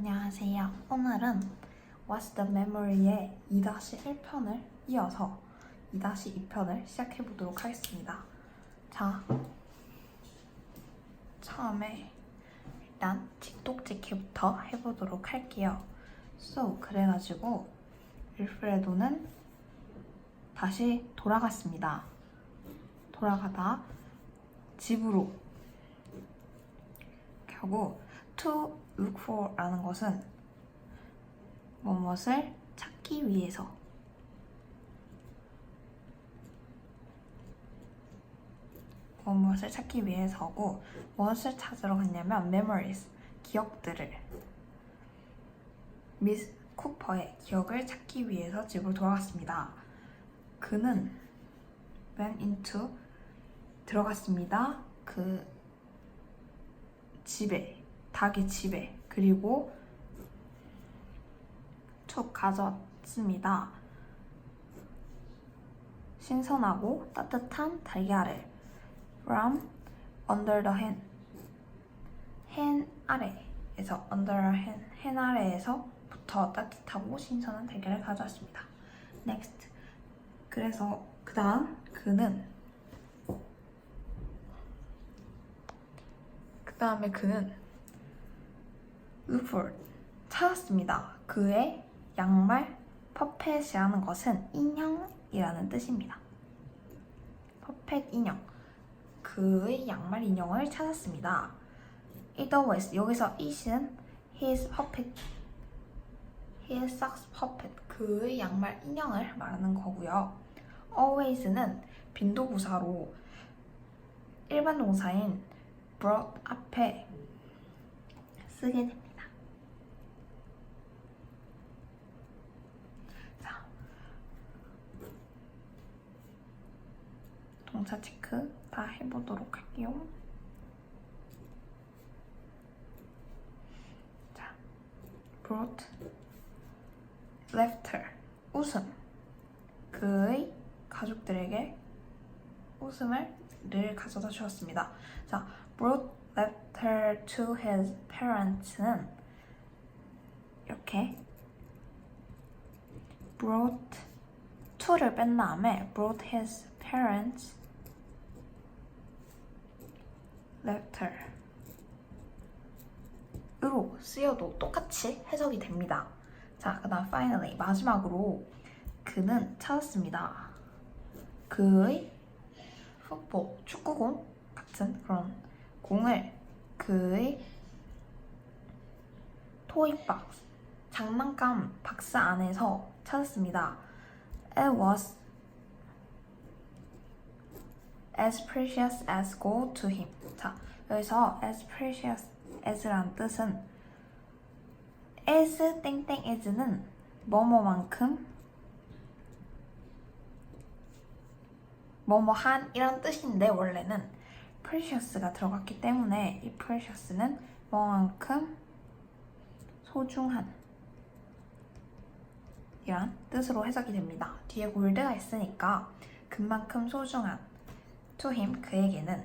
안녕하세요. 오늘은 What's the Memory의 2-1편을 이어서 2-2편을 시작해 보도록 하겠습니다. 자, 처음에 일단 틱톡지키부터 해보도록 할게요. So, 그래가지고 윌프레도는 다시 돌아갔습니다. 돌아가다 집으로 하고 to look for라는 것은 무엇을 찾기 위해서 무엇을 찾기 위해서고 무엇을 찾으러 갔냐면 memories 기억들을 미스 쿠퍼의 기억을 찾기 위해서 집으로 돌아갔습니다. 그는 went into 들어갔습니다. 그 집에 닭의 집에 그리고 툭 가져왔습니다. 신선하고 따뜻한 달걀을 from under the hen hen 아래에서 under the hen hen 아래에서부터 따뜻하고 신선한 달걀을 가져왔습니다. next 그래서 그 다음 그는 그 다음에 그는 루폴 찾았습니다. 그의 양말 퍼펫이라는 것은 인형이라는 뜻입니다. 퍼펫 인형. 그의 양말 인형을 찾았습니다. It always 여기서 it은 his puppet, his socks puppet 그의 양말 인형을 말하는 거고요. always는 빈도부사로 일반 동사인 brought 앞에 쓰게 됩니다. 동사 체크 다 해보도록 할게요. 자, brought, laughter, 웃음. 그의 가족들에게 웃음을 늘 가져다 주었습니다. 자, brought letter to his parents는 이렇게 brought to를 뺀 다음에 brought his parents letter 으로 쓰여도 똑같이 해석이 됩니다. 자, 그 다음 finally 마지막으로 그는 찾았습니다. 그의 풋볼, 축구공 같은 그런 공을 그의 토이박스 장난감 박스 안에서 찾았습니다. It was as precious as gold to him. 자, 여기서 as precious as란 뜻은 as 땡땡 as는 뭐뭐만큼 뭐뭐한 이런 뜻인데 원래는 precious가 들어갔기 때문에 이 precious는 뭐만큼 소중한 이란 뜻으로 해석이 됩니다. 뒤에 골드가 있으니까 그만큼 소중한 to him 그에게는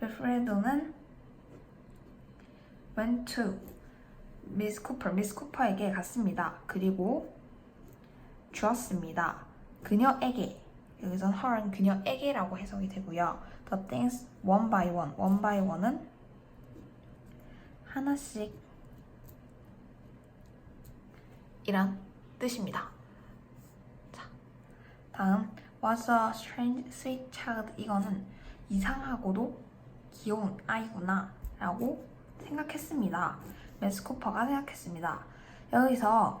윌프레도는 went to 미스 쿠퍼 미스 쿠퍼에게 갔습니다. 그리고 주었습니다. 그녀에게 여기선 her은 그녀에게라고 해석이 되고요. The things one by one, one by one은 하나씩 이란 뜻입니다. 자, 다음 was a strange sweet child 이거는 이상하고도 귀여운 아이구나 라고 생각했습니다. 메스코퍼가 생각했습니다. 여기서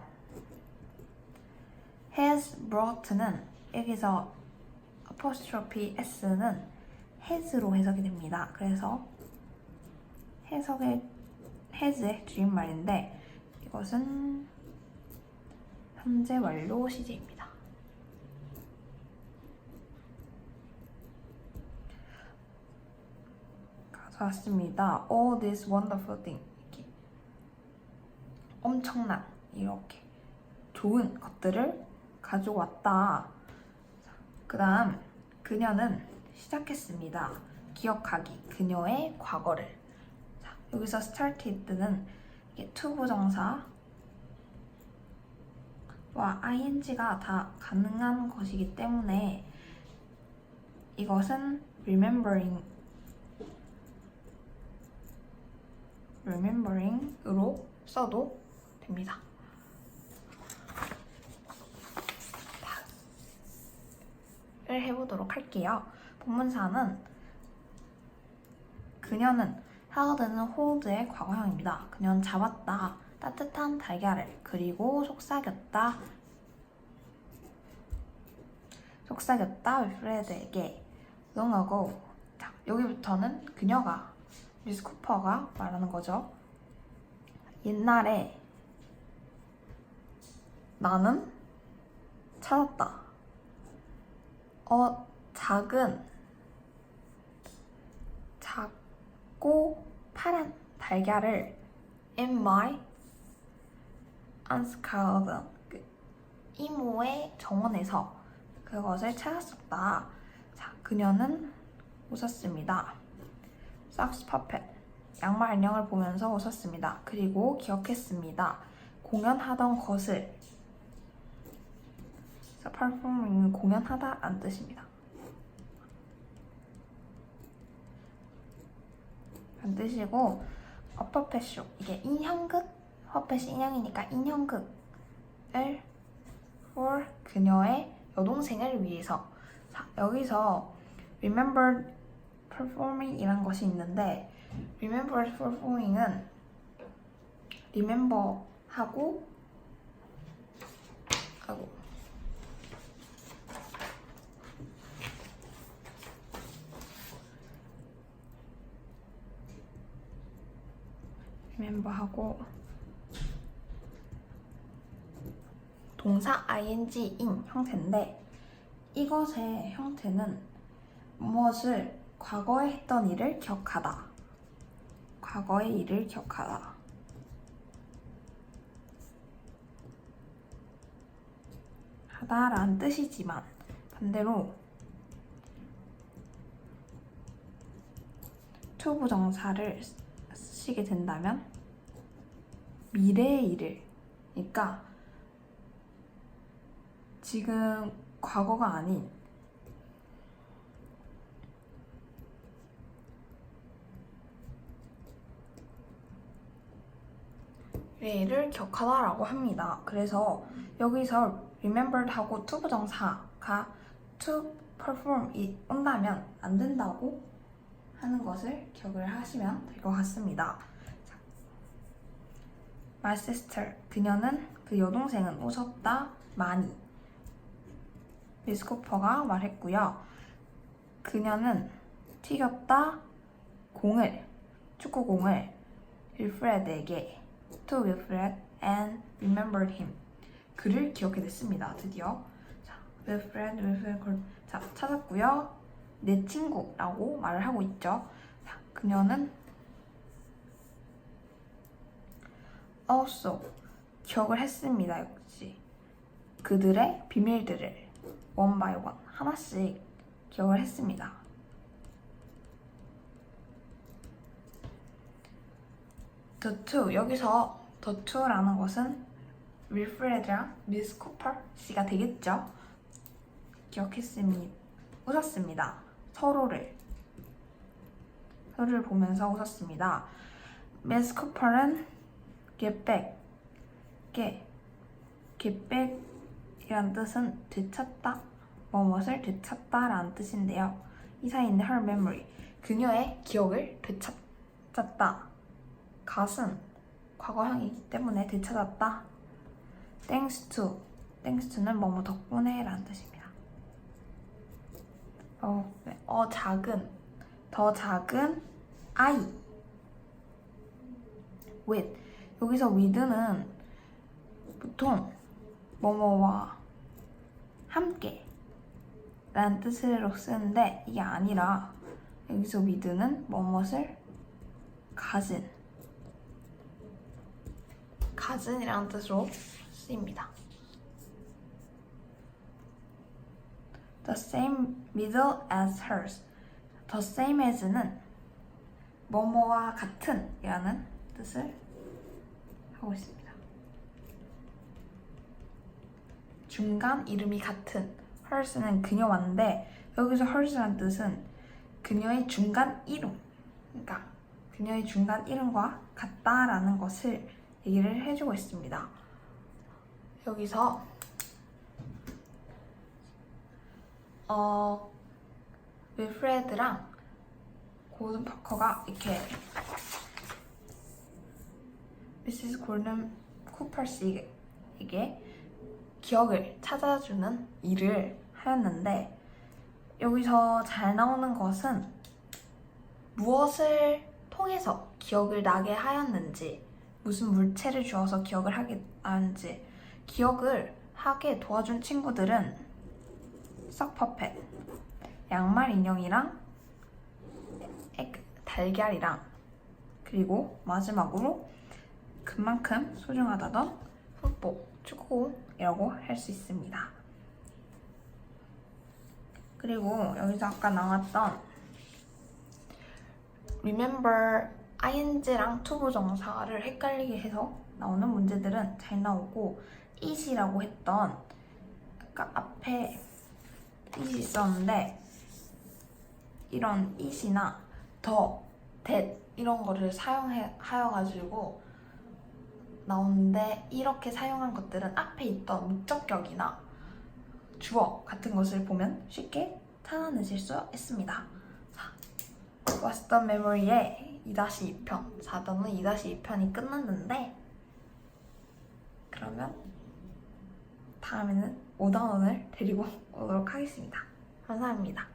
has brought는 여기서 apostrophe s는 has로 해석이 됩니다. 그래서 해석의 has의 줄임말인데 이것은 현재 완료 시제입니다. 가져왔습니다. All this wonderful thing. 이렇게 엄청난 이렇게 좋은 것들을 가지고 왔다. 그 다음 그녀는 시작했습니다. 기억하기 그녀의 과거를. 자, 여기서 started는 이게 to 부정사 와 ing가 다 가능한 것이기 때문에 이것은 remembering remembering으로 써도 됩니다. 를 해보도록 할게요. 본문사는 그녀는 하거드는 호드의 과거형입니다. 그녀는 잡았다. 따뜻한 달걀을 그리고 속삭였다. 속삭였다 윌프레드에게 long ago. 자, 여기부터는 그녀가 미스 쿠퍼가 말하는 거죠. 옛날에 나는 찾았다. 어, 작은, 작고 파란 달걀을 in my unscalded 그 이모의 정원에서 그것을 찾았었다. 자, 그녀는 웃었습니다. 삭스 파펫 양말 인형을 보면서 웃었습니다. 그리고 기억했습니다. 공연하던 것을 그래서 performing은 공연하다라는 뜻입니다. 란 뜻이고 어퍼펫쇼 이게 인형극 퍼펫이 인형이니까 인형극을 for 그녀의 여동생을 위해서 자, 여기서 remember performing 이란 것이 있는데 remember performing은 remember 하고 하고 remember하고 동사 ing인 형태인데 이것의 형태는 무엇을 과거에 했던 일을 기억하다. 과거의 일을 기억하다. 하다라는 뜻이지만 반대로 투부 정사를 쓰시게 된다면 미래의 일을 그러니까 지금 과거가 아닌 미래를 기억하다라고 합니다. 그래서 여기서 remembered하고 to 부정사가 to perform이 온다면 안 된다고 하는 것을 기억을 하시면 될 것 같습니다. 자, My sister 그녀는 그 여동생은 웃었다 많이 미스 코퍼가 말했고요. 그녀는 튀겼다 공을 축구공을 윌프레드에게 to Wilfred and remembered him 그를 기억해 냈습니다. 드디어 자 윌프레드 윌프레드 자 찾았고요. 내 친구라고 말을 하고 있죠. 자, 그녀는 also 기억을 했습니다. 역시 그들의 비밀들을 one by one 하나씩 기억을 했습니다. Two 여기서 two라는 것은 윌프레드랑 미스 쿠퍼 씨가 되겠죠. 기억했습니다. 웃었습니다. 서로를 서로를 보면서 웃었습니다. 미스 back, get, get back이란 뜻은 되찾다, 무엇을 되찾다 라는 뜻인데요. 이 있는 her memory, 그녀의 기억을 되찾았다. 갓은 과거형이기 때문에 되찾았다. thanks to, thanks to는 뭐뭐 덕분에 라는 뜻입니다. 어, 네. 어 작은 더 작은 아이 with 여기서 with는 보통 뭐뭐와 함께 라는 뜻으로 쓰는데 이게 아니라 여기서 with는 뭐뭇을 가진 가진이라는 뜻으로 쓰입니다. The same middle as hers. The same as는 뭐뭐와 같은 이라는 뜻을 하고 있습니다. 중간 이름이 같은 hers는 그녀인데 여기서 hers란 뜻은 그녀의 중간 이름 그러니까 그녀의 중간 이름과 같다라는 것을 얘기를 해주고 있습니다. 여기서 어 윌프레드랑 고든 파커가 이렇게 미시스 골든 쿠퍼스에게 기억을 찾아주는 일을 하였는데 여기서 잘 나오는 것은 무엇을 통해서 기억을 나게 하였는지 무슨 물체를 주어서 기억을 하게 하는지 기억을 하게 도와준 친구들은 썩퍼펫 양말 인형이랑 달걀이랑 그리고 마지막으로 그만큼 소중하다던 흠뻑 축구이라고 할 수 있습니다. 그리고 여기서 아까 나왔던 remember ing랑 to 부정사를 헷갈리게 해서 나오는 문제들은 잘 나오고 it이라고 했던 아까 앞에 it이 있었는데 이런 it이나 더, that 이런 거를 사용해 하여가지고 나오는데 이렇게 사용한 것들은 앞에 있던 목적격이나 주어 같은 것을 보면 쉽게 찾아내실 수 있습니다. The Memory의 2-2편 4단은 2-2편이 끝났는데 그러면 다음에는 5단원을 데리고 오도록 하겠습니다. 감사합니다.